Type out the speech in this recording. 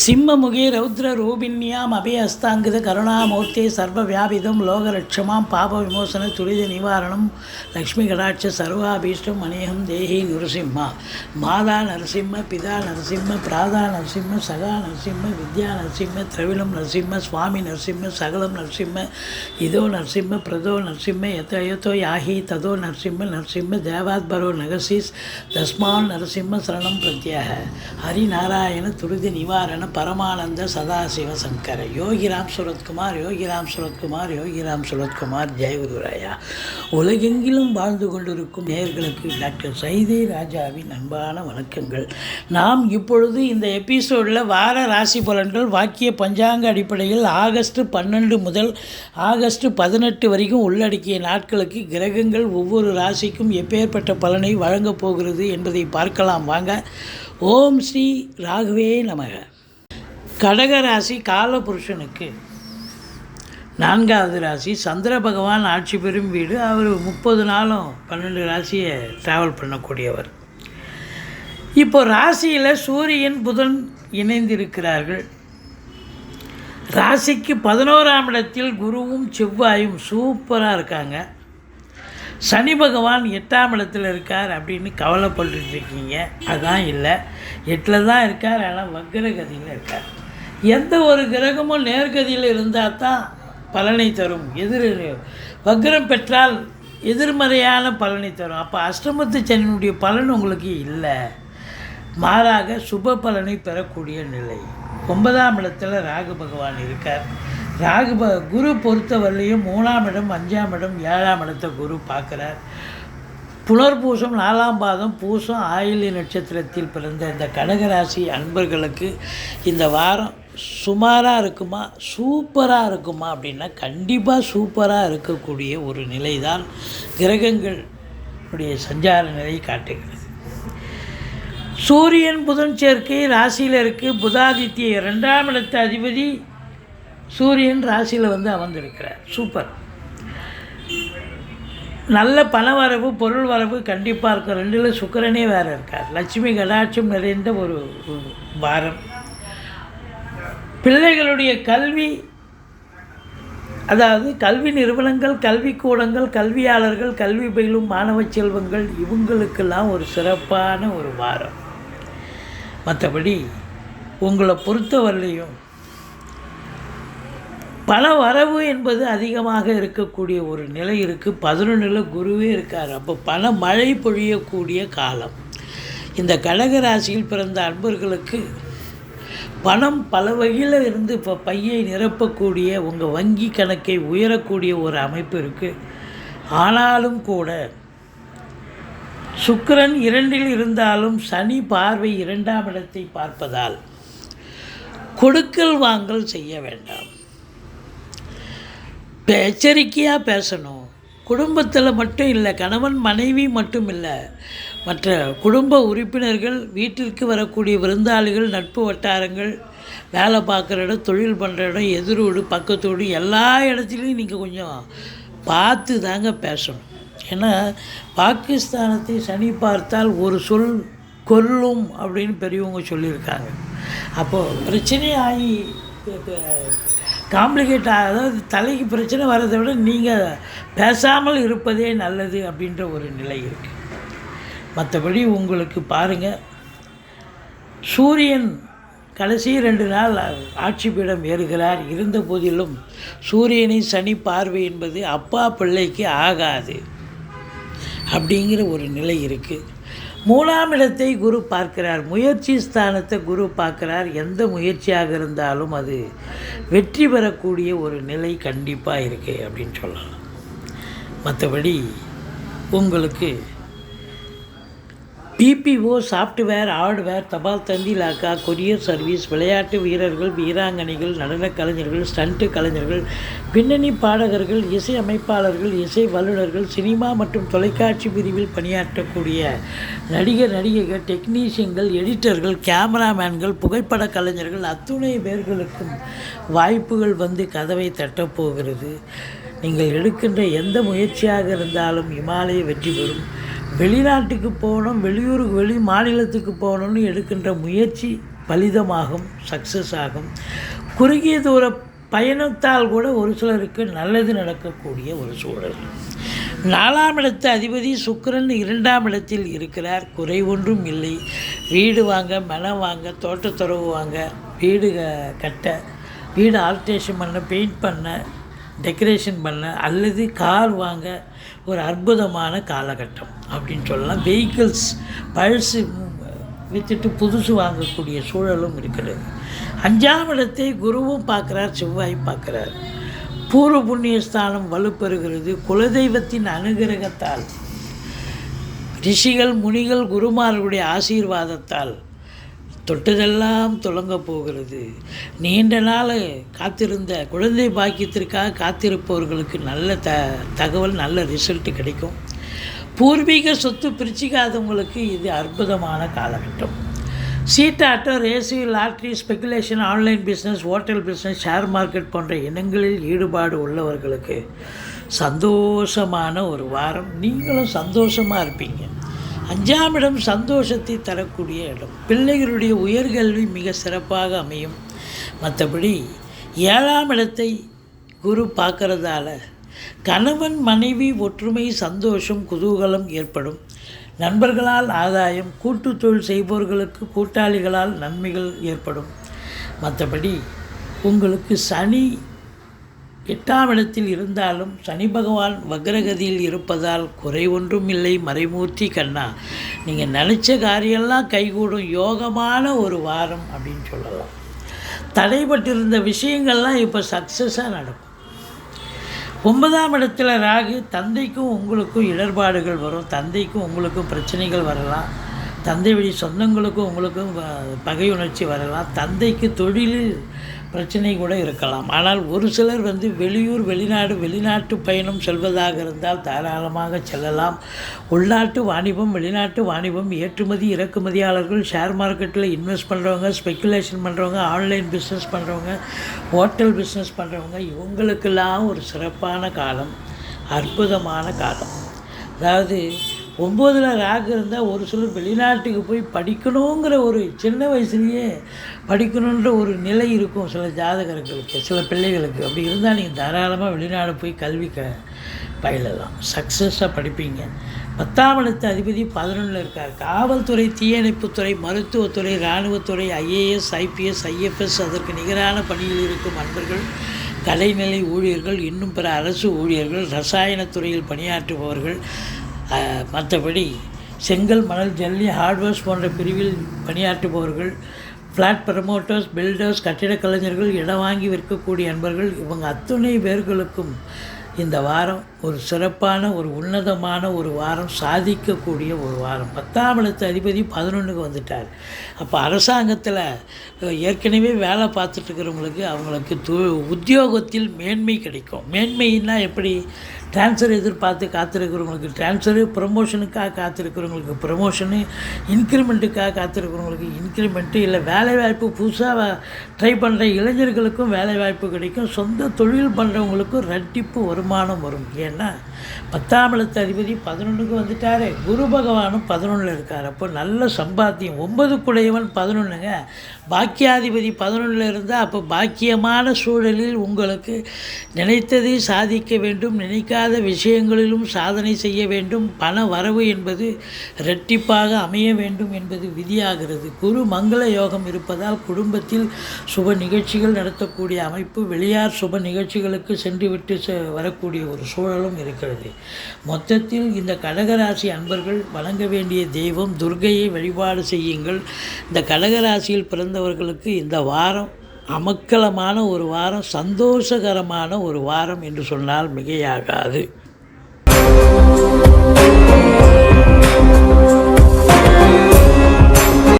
சிம்மமுகே ரௌத்ர ரூபிண்யாம் அபயஸ்தாங்கித கருணாமூர்த்தி சர்வ வியாபிதம் லோகலட்சமாம் பாப விமோசன துரித நிவாரணம் லக்ஷ்மி கடாட்ச சர்வாபீஷ்டம் அநேகம் தேகி நரசிம்மா. மாதா நரசிம்ம பிதா நரசிம்ம பிராதா நரசிம்ம சகா நரசிம்ம வித்யா நரசிம்ம திரவிலம் நரசிம்ம சுவாமி நரசிம்ம சகலம் நரசிம்ம இதோ நரசிம்ம பிரதோ நரசிம்ம எத்த எத்தோ யாஹி ததோ நரசிம்ம நரசிம்ம தேவாத்பரோ நகசிஸ் தஸ்மான் நரசிம்ம சரணம் பிரத்யாக. ஹரிநாராயண துரித நிவாரண பரமானந்த சதாசிவ சங்கர. யோகிராம் சுரத்குமார் யோகிராம் சுரத்குமார் யோகிராம் சுரத்குமார் ஜெயகுருராயா உலகெங்கிலும் வாழ்ந்து கொண்டிருக்கும் நேர்களுக்கு டாக்டர் சைதே ராஜாவின் அன்பான வணக்கங்கள். நாம் இப்பொழுது இந்த எபிசோடில் வார ராசி பலன்கள் வாக்கிய பஞ்சாங்க அடிப்படையில் ஆகஸ்ட் பன்னெண்டு முதல் ஆகஸ்ட் பதினெட்டு வரைக்கும் உள்ளடக்கிய நாட்களுக்கு கிரகங்கள் ஒவ்வொரு ராசிக்கும் எப்பேற்பட்ட பலனை வழங்கப் போகிறது என்பதை பார்க்கலாம். வாங்க ஓம் ஸ்ரீ ராகவே நமக. கடக ராசி காலபுருஷனுக்கு. நான்காவது ராசி சந்திர பகவான் ஆட்சி பெறும் வீடு. அவர் முப்பது நாளும் பன்னெண்டு ராசியை ட்ராவல் பண்ணக்கூடியவர். இப்போ ராசியில் சூரியன் புதன் இணைந்திருக்கிறார்கள். ராசிக்கு பதினோராம் இடத்தில் குருவும் செவ்வாயும் சூப்பராக இருக்காங்க. சனி பகவான் எட்டாம் இடத்துல இருக்கார் அப்படின்னு கவலைப்பட்டுருக்கீங்க அதான் இல்லை. எட்டில் தான் இருக்கார் ஆனால் வக்கரகதியில் இருக்கார். எந்த ஒரு கிரகமும் நேர்கதியில் இருந்தால் தான் பலனை தரும். எதிர் வக்ரம் பெற்றால் எதிர்மறையான பலனை தரும். அப்போ அஷ்டமத்து சனியினுடைய பலன் உங்களுக்கு இல்லை. மாறாக சுப பலனை பெறக்கூடிய நிலை. ஒன்பதாம் இடத்துல ராகு பகவான் இருக்கார். ராகு ப குரு பொறுத்தவரையிலையும் மூணாம் இடம் அஞ்சாம் இடம் ஏழாம் இடத்தை குரு பார்க்குறார். புனர்பூசம் நாலாம் பாதம் பூசம் ஆயிலி நட்சத்திரத்தில் பிறந்த இந்த கடகராசி அன்பர்களுக்கு இந்த வாரம் சுமாராக இருக்குமா? சூப்பராக இருக்குமா? அப்படின்னா கண்டிப்பாக சூப்பராக இருக்கக்கூடிய ஒரு நிலை தான் கிரகங்கள் உடைய சஞ்சார நிலை காட்டுகிறது. சூரியன் புதன் சேர்க்கை ராசியில் இருக்குது புதாதித்ய ரெண்டாம் இடத்த அதிபதி சூரியன் ராசியில் வந்து அமர்ந்திருக்கிறார். சூப்பர். நல்ல பண வரவு பொருள் வரவு கண்டிப்பாக இருக்கும். ரெண்டில் சுக்கரனே வேறு இருக்கார். லட்சுமி கடாட்சம் நிறைந்த ஒரு வாரம். பிள்ளைகளுடைய கல்வி அதாவது கல்வி நிறுவனங்கள் கல்விக்கூடங்கள் கல்வியாளர்கள் கல்வி பயிலும் மாணவ செல்வங்கள் இவங்களுக்கெல்லாம் ஒரு சிறப்பான ஒரு வாரம். மற்றபடி உங்களை பொறுத்தவரையிலையும் பண வரவு என்பது அதிகமாக இருக்கக்கூடிய ஒரு நிலை இருக்குது பதினொன்றில் குருவே இருக்கார். அப்போ பண மழை பொழியக்கூடிய காலம். இந்த கடக ராசியில் பிறந்த அன்பர்களுக்கு பணம் பல வகையில் இருந்து இப்போ பையை நிரப்பக்கூடிய உங்கள் வங்கி கணக்கை உயரக்கூடிய ஒரு அமைப்பு இருக்குது ஆனாலும் கூட சுக்கரன் இரண்டில் இருந்தாலும் சனி பார்வை இரண்டாம் இடத்தை பார்ப்பதால் கொடுக்கல் வாங்கல் செய்ய வேண்டாம். எச்சரிக்கையாக பேசணும். குடும்பத்தில் மட்டும் இல்லை கணவன் மனைவி மட்டும் இல்லை மற்ற குடும்ப உறுப்பினர்கள் வீட்டிற்கு வரக்கூடிய விருந்தாளிகள் நட்பு வட்டாரங்கள் வேலை பார்க்குற இடம் தொழில் பண்ணுற இடம் எதிரோடு பக்கத்தோடு எல்லா இடத்துலையும் நீங்கள் கொஞ்சம் பார்த்து தாங்க பேசணும். ஏன்னா பாகிஸ்தானத்தை சனி பார்த்தால் ஒரு சொல் கொல்லும் அப்படின்னு பெரியவங்க சொல்லியிருக்காங்க. அப்போது பிரச்சனையாகி காம்ப்ளிகேட் அதாவது தலைக்கு பிரச்சனை வர்றதை விட நீங்கள் பேசாமல் இருப்பதே நல்லது அப்படின்ற ஒரு நிலை இருக்குது மற்றபடி உங்களுக்கு பாருங்கள் சூரியன் கடைசி ரெண்டு நாள் ஆட்சி பீடம் ஏறுகிறார். இருந்த போதிலும் சூரியனை சனி பார்வை என்பது அப்பா பிள்ளைக்கு ஆகாது அப்படிங்கிற ஒரு நிலை இருக்குது மூணாம் இடத்தை குரு பார்க்கிறார். முயற்சி ஸ்தானத்தை குரு பார்க்கிறார். எந்த முயற்சியாக இருந்தாலும் அது வெற்றி பெறக்கூடிய ஒரு நிலை கண்டிப்பாக இருக்கு அப்படின்னு சொல்லலாம். மற்றபடி உங்களுக்கு பிபிஓ சாஃப்ட்வேர் ஹார்ட்வேர் தபால் தந்தி லாக்கா கொரியர் சர்வீஸ் விளையாட்டு வீரர்கள் வீராங்கனைகள் நடனக் கலைஞர்கள் ஸ்டண்ட்டு கலைஞர்கள் பின்னணி பாடகர்கள் இசை அமைப்பாளர்கள் இசை வல்லுநர்கள் சினிமா மற்றும் தொலைக்காட்சி பிரிவில் பணியாற்றக்கூடிய நடிகர் நடிகைகள் டெக்னீஷியன்கள் எடிட்டர்கள் கேமராமேன்கள் புகைப்பட கலைஞர்கள் அத்துணை பேர்களுக்கும் வாய்ப்புகள் வந்து கதவை தட்டப்போகிறது. நீங்கள் எடுக்கின்ற எந்த முயற்சியாக இருந்தாலும் இமாலய வெற்றி பெறும். வெளிநாட்டுக்கு போகணும் வெளியூருக்கு வெளி மாநிலத்துக்கு போகணும்னு எடுக்கின்ற முயற்சி பலிதமாகும் சக்ஸஸ் ஆகும். குறுகிய தூர பயணத்தால் கூட ஒரு சிலருக்கு நல்லது நடக்கக்கூடிய ஒரு சூழல். நாலாம் இடத்து அதிபதி சுக்கரன் இரண்டாம் இடத்தில் இருக்கிறார். குறை ஒன்றும் இல்லை. வீடு வாங்க மனம் வாங்க தோட்டத்துறவு வாங்க வீடு க- கட்ட வீடு ஆல்ட்ரேஷன் பண்ண பெயிண்ட் பண்ண டெக்கரேஷன் பண்ண அல்லது கார் வாங்க ஒரு அற்புதமான காலகட்டம் அப்படின்னு சொல்லலாம். வெஹிக்கிள்ஸ் பழசு விற்றுட்டு புதுசு வாங்கக்கூடிய சூழலும் இருக்கிறது அஞ்சாம் இடத்தை குருவும் பார்க்குறார் செவ்வாய் பார்க்குறார். பூர்வ புண்ணிய ஸ்தானம் வலுப்பெறுகிறது. குலதெய்வத்தின் அனுகிரகத்தால் ரிஷிகள் முனிகள் குருமார்களுடைய ஆசீர்வாதத்தால் தொட்டதெல்லாம் தொடங்க போகிறது. நீண்ட நாள் காத்திருந்த குழந்தை பாக்கியத்திற்காக காத்திருப்பவர்களுக்கு நல்ல த தகவல் நல்ல ரிசல்ட் கிடைக்கும். பூர்வீக சொத்து பிரிச்சிக்காதவங்களுக்கு இது அற்புதமான காலகட்டம். சீட்டாட்டம் ரேசி lottery speculation online business hotel business share market போன்ற இனங்களில் ஈடுபாடு உள்ளவர்களுக்கு சந்தோஷமான ஒரு வாரம். நீங்களும் சந்தோஷமாக இருப்பீங்க. அஞ்சாம் இடம் சந்தோஷத்தை தரக்கூடிய இடம். பிள்ளைகளுடைய உயர்கல்வி மிக சிறப்பாக அமையும். மற்றபடி ஏழாம் இடத்தை குரு பார்க்கறதால கணவன் மனைவி ஒற்றுமை சந்தோஷம் குதூகலம் ஏற்படும். நண்பர்களால் ஆதாயம் கூட்டு தொழில் செய்பவர்களுக்கு கூட்டாளிகளால் நன்மைகள் ஏற்படும். மற்றபடி உங்களுக்கு சனி எட்டாம் இடத்தில் இருந்தாலும் சனி பகவான் வக்ரகதியில் இருப்பதால் குறை ஒன்றும் இல்லை. மறைமூர்த்தி கண்ணா நீங்கள் நினச்ச காரியெல்லாம் கைகூடும். யோகமான ஒரு வாரம் அப்படின்னு சொல்லலாம். தடைபட்டிருந்த விஷயங்கள்லாம் இப்போ சக்ஸஸாக நடக்கும். ஒன்பதாம் இடத்துல ராகு தந்தைக்கும் உங்களுக்கும் இடர்பாடுகள் வரும். தந்தைக்கும் உங்களுக்கும் பிரச்சனைகள் வரலாம். தந்தை வழி சொந்தங்களுக்கும் உங்களுக்கும் பகை உணர்ச்சி வரலாம். தந்தைக்கு தொழிலில் பிரச்சனை கூட இருக்கலாம். ஆனால் ஒரு சிலர் வந்து வெளியூர் வெளிநாடு வெளிநாட்டு பயணம் செல்வதாக இருந்தால் தாராளமாக செல்லலாம். உள்நாட்டு வாணிபம் வெளிநாட்டு வாணிபம் ஏற்றுமதி இறக்குமதியாளர்கள் ஷேர் மார்க்கெட்டில் இன்வெஸ்ட் பண்ணுறவங்க ஸ்பெக்குலேஷன் பண்ணுறவங்க ஆன்லைன் பிஸ்னஸ் பண்ணுறவங்க ஹோட்டல் பிஸ்னஸ் பண்ணுறவங்க இவங்களுக்கெல்லாம் ஒரு சிறப்பான காலம் அற்புதமான காலம். அதாவது ஒம்போதில் ராகு இருந்தால் ஒரு சிலர் வெளிநாட்டுக்கு போய் படிக்கணுங்கிற ஒரு சின்ன வயசுலேயே படிக்கணுன்ற ஒரு நிலை இருக்கும் சில ஜாதகர்களுக்கு சில பிள்ளைகளுக்கு. அப்படி இருந்தால் நீங்கள் தாராளமாக வெளிநாடு போய் கல்வி க பயிலலாம். சக்ஸஸாக படிப்பீங்க. பத்தாம் இடத்து அதிபதி பதினொன்றில் இருக்கார். காவல்துறை தீயணைப்புத்துறை மருத்துவத்துறை இராணுவத்துறை ஐஏஎஸ் ஐபிஎஸ் ஐஎஃப்எஸ் அதற்கு நிகரான பணியில் இருக்கும் அன்பர்கள் கலைநிலை ஊழியர்கள் இன்னும் பிற அரசு ஊழியர்கள் ரசாயனத்துறையில் பணியாற்றுபவர்கள் மற்றபடி செங்கல் மணல் ஜல்லி ஹார்ட்வேர்ஸ் போன்ற பிரிவில் பணியாற்றுபவர்கள் ஃப்ளாட் ப்ரமோட்டர்ஸ் பில்டர்ஸ் கட்டிடக் கலைஞர்கள் இடம் வாங்கி விற்கக்கூடிய அன்பர்கள் இவங்க அத்துணை பேர்களுக்கும் இந்த வாரம் ஒரு சிறப்பான ஒரு உன்னதமான ஒரு வாரம் சாதிக்கக்கூடிய ஒரு வாரம். பத்தாம் இடத்து அதிபதி பதினொன்றுக்கு வந்துட்டார். அப்போ அரசாங்கத்தில் ஏற்கனவே வேலை பார்த்துட்டு இருக்கிறவங்களுக்கு அவங்களுக்கு து உத்தியோகத்தில் மேன்மை கிடைக்கும். மேன்மைன்னா எப்படி? ட்ரான்ஸ்ஃபர் எதிர்பார்த்து காத்திருக்கிறவங்களுக்கு ட்ரான்ஸ்ஃபரு ப்ரொமோஷனுக்காக காத்திருக்கிறவங்களுக்கு ப்ரொமோஷனு இன்க்ரிமெண்ட்டுக்காக காத்திருக்கிறவங்களுக்கு இன்க்ரிமெண்ட்டு இல்லை வேலைவாய்ப்பு புதுசாக ட்ரை பண்ணுற இளைஞர்களுக்கும் வேலைவாய்ப்பு கிடைக்கும். சொந்த தொழில் பண்ணுறவங்களுக்கும் ரெட்டிப்பு வருமானம் வரும். ஏன்னா பத்தாம் எழுத்து அதிபதி பதினொன்றுக்கு வந்துட்டாரு. குரு பகவானும் பதினொன்றில் இருக்கார். அப்போ நல்ல சம்பாத்தியம். ஒன்பது குடையவன் பதினொன்றுங்க பாக்கியாதிபதி பதினொன்றில் இருந்தால் அப்போ பாக்கியமான சூழலில் உங்களுக்கு நினைத்ததை சாதிக்க வேண்டும். நினைக்காத விஷயங்களிலும் சாதனை செய்ய வேண்டும். பண வரவு என்பது இரட்டிப்பாக அமைய வேண்டும் என்பது விதியாகிறது. குரு மங்கள யோகம் இருப்பதால் குடும்பத்தில் சுப நிகழ்ச்சிகள் நடத்தக்கூடிய அமைப்பு வெளியார் சுப நிகழ்ச்சிகளுக்கு சென்றுவிட்டு வரக்கூடிய ஒரு சூழல் சூழலும் இருக்கிறது. மொத்தத்தில் இந்த கடகராசி அன்பர்கள் வழங்க வேண்டிய தெய்வம் துர்கையை வழிபாடு செய்யுங்கள். இந்த கடகராசியில் பிறந்தவர்களுக்கு இந்த வாரம் அமக்கலமான ஒரு வாரம் சந்தோஷகரமான ஒரு வாரம் என்று சொன்னால் மிகையாகாது.